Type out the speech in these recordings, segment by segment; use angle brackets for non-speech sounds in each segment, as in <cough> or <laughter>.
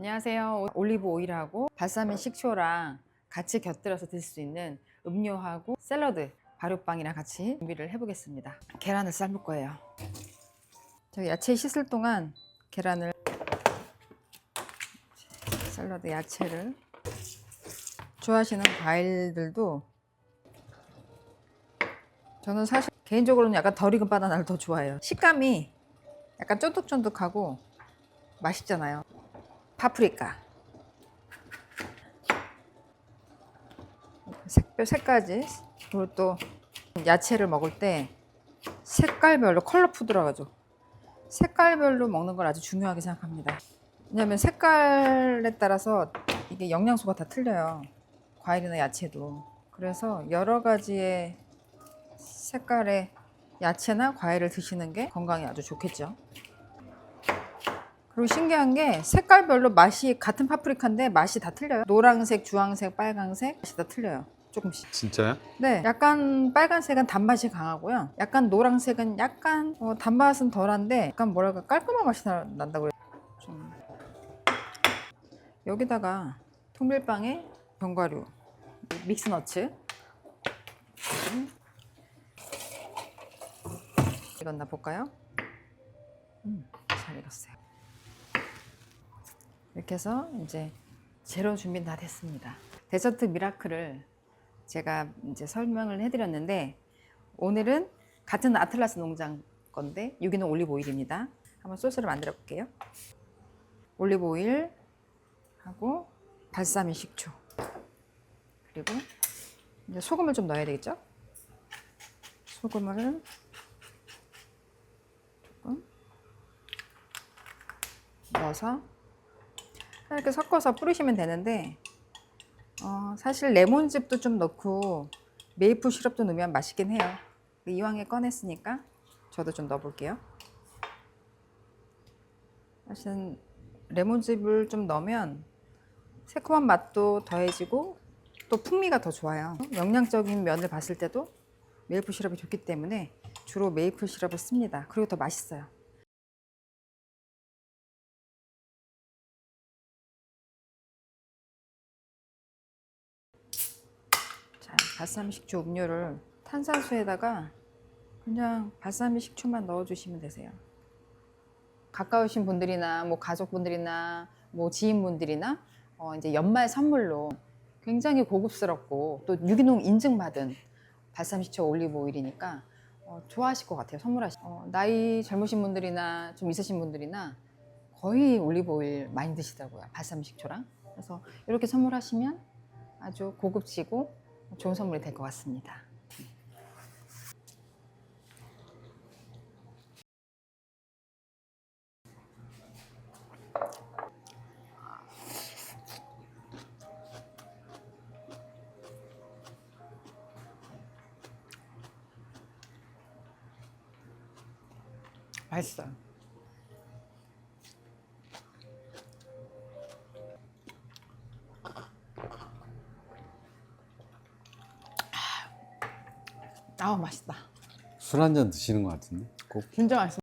안녕하세요. 올리브 오일하고 발사믹 식초랑 같이 곁들여서 드실 수 있는 음료하고 샐러드 발효빵이랑 같이 준비를 해보겠습니다. 계란을 삶을 거예요. 저 야채 씻을 동안 계란을 샐러드 야채를 좋아하시는 과일들도 저는 사실 개인적으로는 약간 덜 익은 바나나를 더 좋아해요. 식감이 약간 쫀득쫀득하고 맛있잖아요. 파프리카. 색별 색까지 그리고 또 야채를 먹을 때 색깔별로 컬러 푸드라고 하죠. 색깔별로 먹는 걸 아주 중요하게 생각합니다. 왜냐하면 색깔에 따라서 이게 영양소가 다 틀려요. 과일이나 야채도. 그래서 여러 가지의 색깔의 야채나 과일을 드시는 게 건강에 아주 좋겠죠. 그리고 신기한 게 색깔별로 맛이 같은 파프리카인데 맛이 다 틀려요. 노란색, 주황색, 빨간색 맛이 다 틀려요. 조금씩. 진짜요? 네, 약간 빨간색은 단맛이 강하고요. 약간 노란색은 약간 어, 단맛은 덜한데 약간 뭐랄까 깔끔한 맛이 나- 난다고 그래요. 좀. 여기다가 통밀빵에 견과류, 믹스너츠 음. 익었나 볼까요? 음, 잘 익었어요. 이렇게 해서 이제 재료 준비 다 됐습니다. 데저트 미라클을 제가 이제 설명을 해드렸는데 오늘은 같은 아틀라스 농장 건데 여기는 올리브 오일입니다. 한번 소스를 만들어 볼게요. 올리브 오일 하고 발사믹 식초 그리고 이제 소금을 좀 넣어야 되겠죠? 소금을 조금 넣어서 이렇게 섞어서 뿌리시면 되는데 어, 사실 레몬즙도 좀 넣고 메이플 시럽도 넣으면 맛있긴 해요. 이왕에 꺼냈으니까 저도 좀 넣어볼게요. 사실은 레몬즙을 좀 넣으면 새콤한 맛도 더해지고 또 풍미가 더 좋아요. 영양적인 면을 봤을 때도 메이플 시럽이 좋기 때문에 주로 메이플 시럽을 씁니다. 그리고 더 맛있어요. 자, 발사믹 식초 음료를 탄산수에다가 그냥 발사믹 식초만 넣어주시면 되세요. 가까우신 분들이나 뭐 가족분들이나 뭐 지인분들이나 어 이제 연말 선물로 굉장히 고급스럽고 또 유기농 인증받은 발사믹 식초 올리브 오일이니까 어 좋아하실 것 같아요. 선물하시. 어 나이 젊으신 분들이나 좀 있으신 분들이나 거의 올리브 오일 많이 드시더라고요. 발사믹 식초랑. 그래서 이렇게 선물하시면 아주 고급지고 좋은 선물이 될 것 같습니다. 맛있어요. 아우 맛있다. 술 한 잔 드시는 것 같은데 꼭 진짜 맛있어.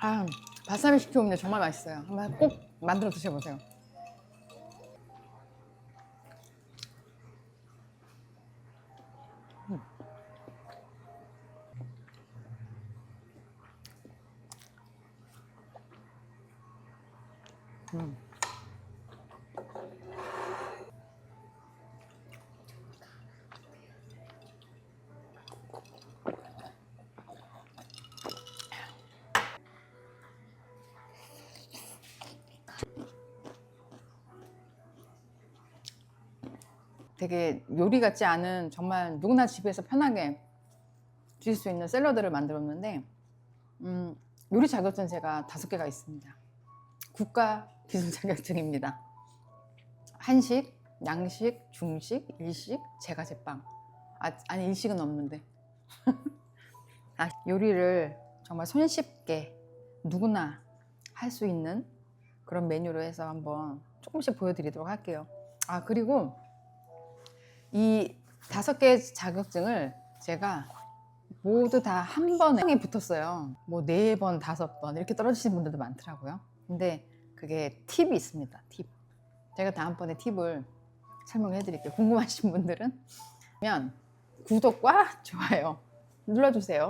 아, 바사미 식초 음료 정말 맛있어요. 한번 꼭 만들어 드셔보세요. 음. 되게 요리 같지 않은 정말 누구나 집에서 편하게 드실 수 있는 샐러드를 만들었는데 음, 요리 자격증 제가 다섯 개가 있습니다. 국가 기술 <laughs> 자격증입니다. 한식, 양식, 중식, 일식, 제과 제빵. 아, 아니 일식은 없는데. <laughs> 아, 요리를 정말 손쉽게 누구나 할 수 있는 그런 메뉴로 해서 한번 조금씩 보여드리도록 할게요. 아 그리고 이 다섯 개 자격증을 제가 모두 다 한 번에 붙었어요. 뭐 네 번, 다섯 번 이렇게 떨어지신 분들도 많더라고요. 근데 그게 팁이 있습니다. 팁. 제가 다음번에 팁을 설명해 드릴게요. 궁금하신 분들은 면 구독과 좋아요 눌러주세요.